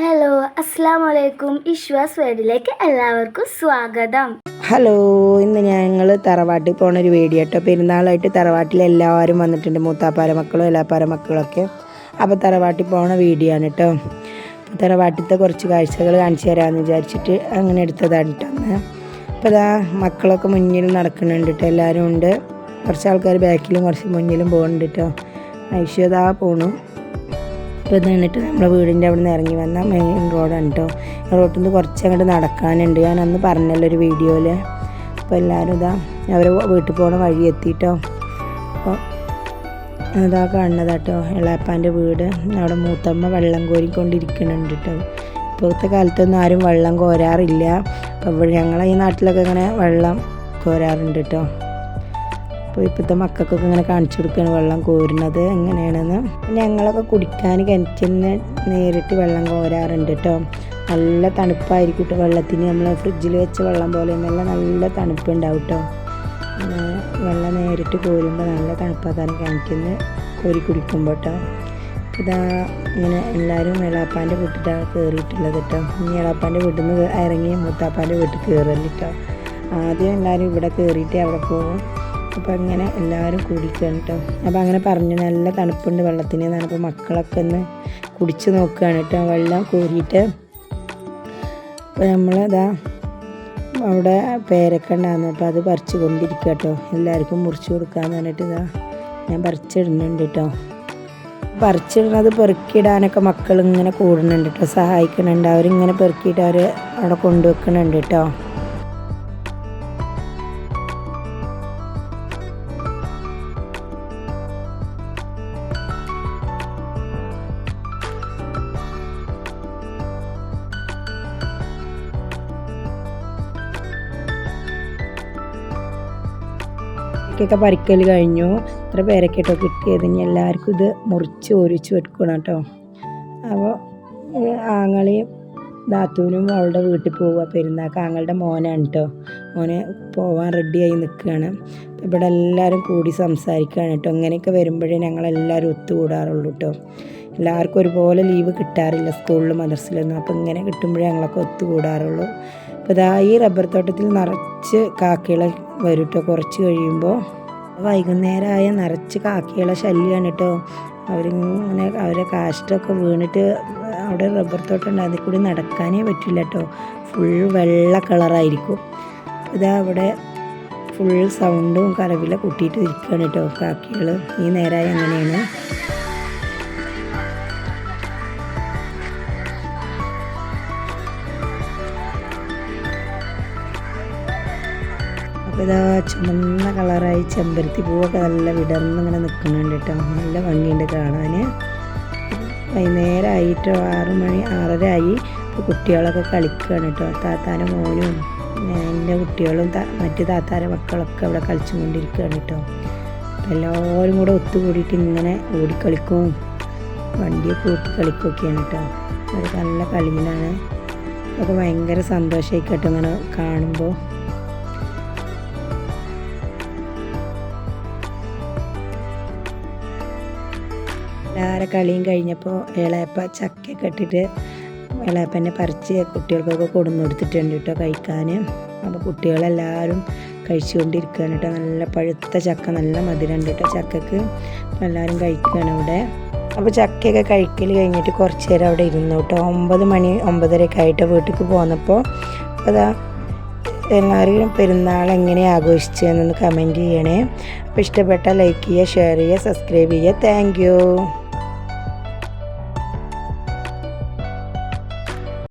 Hello അസ്സാം വലൈക്കും ഇശ്വാസ് വേഡിലേക്ക് എല്ലാവർക്കും സ്വാഗതം. ഹലോ ഇന്ന് ഞങ്ങൾ തറവാട്ടിൽ പോണ ഒരു വീഡിയോ കേട്ടോ പെരുന്നാളായിട്ട് തറവാട്ടിൽ എല്ലാവരും വന്നിട്ടുണ്ട്. മൂത്താപ്പാര മക്കളും എല്ലാപ്പാര മക്കളൊക്കെ. അപ്പോൾ തറവാട്ടിൽ പോണ വീഡിയോ ആണ് കേട്ടോ തറവാട്ടിലത്തെ കുറച്ച് കാഴ്ചകൾ കാണിച്ചു തരാമെന്ന് വിചാരിച്ചിട്ട് അങ്ങനെ എടുത്തതാണ് കേട്ടോ അപ്പോൾ ഇതാ മക്കളൊക്കെ മുന്നിൽ നടക്കുന്നുണ്ട് കേട്ടോ എല്ലാവരും ഉണ്ട്. കുറച്ച് ആൾക്കാർ ബാക്കിലും കുറച്ച് മുന്നിലും പോകുന്നുണ്ട് കേട്ടോ ഐശ്വതാ പോണു. അപ്പോൾ ഇത് കണ്ടിട്ട് നമ്മുടെ വീടിന്റെ അവിടെ നിന്ന് ഇറങ്ങി വന്ന മെയിൻ റോഡാണ് കേട്ടോ റോട്ടിൽ നിന്ന് കുറച്ച് അങ്ങോട്ട് നടക്കാനുണ്ട്. ഞാൻ അന്ന് പറഞ്ഞല്ലോ ഒരു വീഡിയോയിൽ അപ്പോൾ എല്ലാവരും ഇതാ അവർ വീട്ടിൽ പോണ വഴി എത്തിയിട്ടോ അപ്പോൾ അതാ കാണുന്നത് കേട്ടോ ഇളാപ്പാന്റെ വീട്. അവിടെ മൂത്തമ്മ വെള്ളം കോരിക്കൊണ്ടിരിക്കുന്നുണ്ട് കേട്ടോ ഇപ്പോഴത്തെ കാലത്തൊന്നും ആരും വെള്ളം കോരാറില്ല. അപ്പോൾ ഞങ്ങളെ ഈ നാട്ടിലൊക്കെ ഇങ്ങനെ വെള്ളം കോരാറുണ്ട് കേട്ടോ അപ്പോൾ ഇപ്പോഴത്തെ മക്കൾക്കൊക്കെ ഇങ്ങനെ കാണിച്ചു കൊടുക്കുകയാണ് വെള്ളം കോരുന്നത്. എങ്ങനെയാണെന്ന് ഞങ്ങളൊക്കെ കുടിക്കാൻ കിണറ്റിൽ നിന്ന് നേരിട്ട് വെള്ളം കോരാറുണ്ട് കേട്ടോ നല്ല തണുപ്പായിരിക്കും കേട്ടോ വെള്ളത്തിന്. നമ്മൾ ഫ്രിഡ്ജിൽ വെച്ച വെള്ളം പോലെ നല്ല നല്ല തണുപ്പുണ്ടാവും കേട്ടോ വെള്ളം നേരിട്ട് കോരുമ്പോൾ നല്ല തണുപ്പാക്കാൻ കിണറ്റിൽ നിന്ന് കോരി കുടിക്കുമ്പോൾ കേട്ടോ ഇതാ ഇങ്ങനെ എല്ലാവരും എളാപ്പാന്റെ വീട്ടിലാണ് കയറിയിട്ടുള്ളത് കേട്ടോ ഇനി എളാപ്പാന്റെ വീട്ടിൽ നിന്ന് ഇറങ്ങി മൂത്താപ്പാന്റെ വീട്ടിൽ കയറൽ കേട്ടോ ആദ്യം എല്ലാവരും ഇവിടെ കയറിയിട്ട് അവിടെ പോകും അപ്പോൾ അങ്ങനെ എല്ലാവരും കുടിക്കുകയാണ് കേട്ടോ അപ്പോൾ അങ്ങനെ പറഞ്ഞു നല്ല തണുപ്പുണ്ട് വെള്ളത്തിന് എന്നാണ്. അപ്പോൾ മക്കളൊക്കെ ഒന്ന് കുടിച്ച് നോക്കുകയാണ് കേട്ടോ. വെള്ളം കോരിയിട്ട്. അപ്പോൾ നമ്മൾ ഇതാ അവിടെ പേരക്ക ഉണ്ടാകുന്നു അപ്പോൾ അത് പറിച്ചു കൊണ്ടിരിക്കുക കേട്ടോ. എല്ലാവർക്കും മുറിച്ച് കൊടുക്കാമെന്ന് പറഞ്ഞിട്ട് ഇതാ ഞാൻ പറിച്ചിടുന്നുണ്ട് കേട്ടോ. പറിച്ചിടുന്നത് പെറുക്കിയിടാനൊക്കെ മക്കൾ ഇങ്ങനെ കൂടുന്നുണ്ട് കേട്ടോ. സഹായിക്കുന്നുണ്ട്. അവരിങ്ങനെ പെറുക്കിയിട്ട് അവർ അവിടെ കൊണ്ടുവെക്കുന്നുണ്ട് കേട്ടോ. ഒക്കെ പരിക്കൽ കഴിഞ്ഞു. ഇത്ര പേരൊക്കെ കേട്ടോ കിട്ടിയത്. ഇനി എല്ലാവർക്കും ഇത് മുറിച്ച് ഒരിച്ച് വെക്കണം കേട്ടോ അപ്പോൾ ആങ്ങളെയും നാത്തൂനും അവളുടെ വീട്ടിൽ പോവുക പെരുന്നാൾക്ക് ആങ്ങളുടെ മോനാണ് കേട്ടോ മോനെ പോവാൻ റെഡിയായി നിൽക്കുകയാണ് ഇവിടെ എല്ലാവരും കൂടി സംസാരിക്കുകയാണ് കേട്ടോ ഇങ്ങനെയൊക്കെ വരുമ്പോഴേ ഞങ്ങളെല്ലാവരും ഒത്തുകൂടാറുള്ളൂ കേട്ടോ എല്ലാവർക്കും ഒരുപോലെ ലീവ് കിട്ടാറില്ല സ്കൂളിലും മദർസിലൊന്നും അപ്പോൾ ഇങ്ങനെ കിട്ടുമ്പോഴേ ഞങ്ങളൊക്കെ ഒത്തുകൂടാറുള്ളൂ. അപ്പോൾ ഇതാ ഈ റബ്ബർ തോട്ടത്തിൽ നിറച്ച് കാക്കകളെ വരും കേട്ടോ കുറച്ച് കഴിയുമ്പോൾ വൈകുന്നേരമായ നിറച്ച് കാക്കകളെ ശല്യമാണ് കേട്ടോ അവരിങ്ങനെ അവരെ കാഷ്ടൊക്കെ വീണിട്ട് അവിടെ റബ്ബർ തോട്ടം അതിൽ കൂടി നടക്കാനേ പറ്റില്ല കേട്ടോ. ഫുൾ വെള്ള കളറായിരിക്കും ഇതാ അവിടെ ഫുൾ സൗണ്ടും കറവില കൂട്ടിയിട്ട് ഇരിക്കുകയാണ് കേട്ടോ കാക്കികൾ ഈ നേരമായി അങ്ങനെയാണ്. ഇതാ ചുമന്ന കളറായി ചെമ്പരത്തി പൂവൊക്കെ നല്ല വിടർന്നിങ്ങനെ നിൽക്കുന്നുണ്ട് കേട്ടോ. നല്ല ഭംഗിയുണ്ട് കാണാൻ വൈകുന്നേരമായിട്ടോ ആറു മണി ആറര ആയി ഇപ്പോൾ കുട്ടികളൊക്കെ കളിക്കുകയാണ് കേട്ടോ. താത്താന്റെ മോനും എന്റെ കുട്ടികളും മറ്റു താത്താര മക്കളൊക്കെ അവിടെ കളിച്ചുകൊണ്ടിരിക്കുകയാണ് കേട്ടോ. എല്ലാവരും കൂടെ ഒത്തുകൂടിയിട്ട് ഇങ്ങനെ ഓടിക്കളിക്കും. വണ്ടിയൊക്കെ കൂട്ടി കളിക്കുകയൊക്കെയാണ് കേട്ടോ. അത് നല്ല കളിയിലാണ് അതൊക്കെ ഭയങ്കര സന്തോഷമായി കേട്ടോ ഇങ്ങനെ കാണുമ്പോൾ. എല്ലാവരുടെ കളിയും കഴിഞ്ഞപ്പോൾ ഇളയപ്പ ചക്കയൊക്കെ ഇട്ടിട്ട് ഇളയപ്പനെ പറിച്ച് കുട്ടികൾക്കൊക്കെ കൊടുന്നു കൊടുത്തിട്ടുണ്ട് കേട്ടോ കഴിക്കാൻ അപ്പോൾ കുട്ടികളെല്ലാവരും കഴിച്ചുകൊണ്ടിരിക്കുകയാണ് കേട്ടോ. നല്ല പഴുത്ത ചക്ക നല്ല മധുരമുണ്ട് കേട്ടോ ചക്കക്ക്. എല്ലാവരും കഴിക്കുകയാണ് ഇവിടെ അപ്പോൾ ചക്കയൊക്കെ കഴിക്കൽ കഴിഞ്ഞിട്ട് കുറച്ച് നേരം അവിടെ ഇരുന്നു കേട്ടോ. ഒമ്പത് മണി ഒമ്പതരയൊക്കെ ആയിട്ട് വീട്ടിലേക്ക് പോന്നപ്പോൾ അതാ എല്ലാവരും പെരുന്നാൾ എങ്ങനെ ആഘോഷിച്ചതെന്നൊന്ന് കമന്റ് ചെയ്യണേ. അപ്പോൾ ഇഷ്ടപ്പെട്ട ലൈക്ക് ചെയ്യുക ഷെയർ ചെയ്യുക സബ്സ്ക്രൈബ് ചെയ്യുക. താങ്ക്